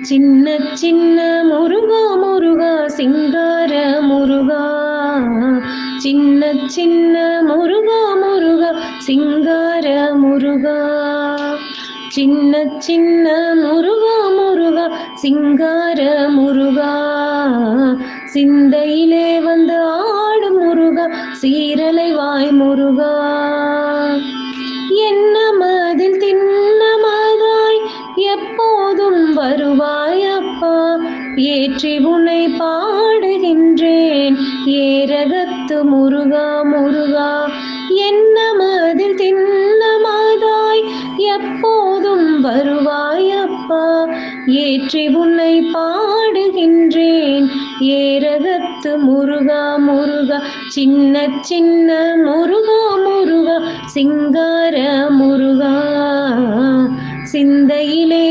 சின்ன சின்ன முருகா முருகா சிங்கார முருகா. சின்ன சின்ன முருகா முருகா சிங்கார முருகா. சின்ன சின்ன முருகா முருகா சிங்கார முருகா. சிந்தையிலே வந்து ஆடும் முருகா சீரலை வாய் முருகா. ஏற்றி உனை பாடுகின்றேன். ஏரகத்து முருகா முருகா என்ன மதில் தின்னமாதாய் எப்போதும் வருவாய் அப்பா. ஏற்றி உன்னை பாடுகின்றேன். ஏரகத்து முருகா முருகா சின்ன சின்ன முருகா முருகா சிங்கார முருகா. சிந்தையிலே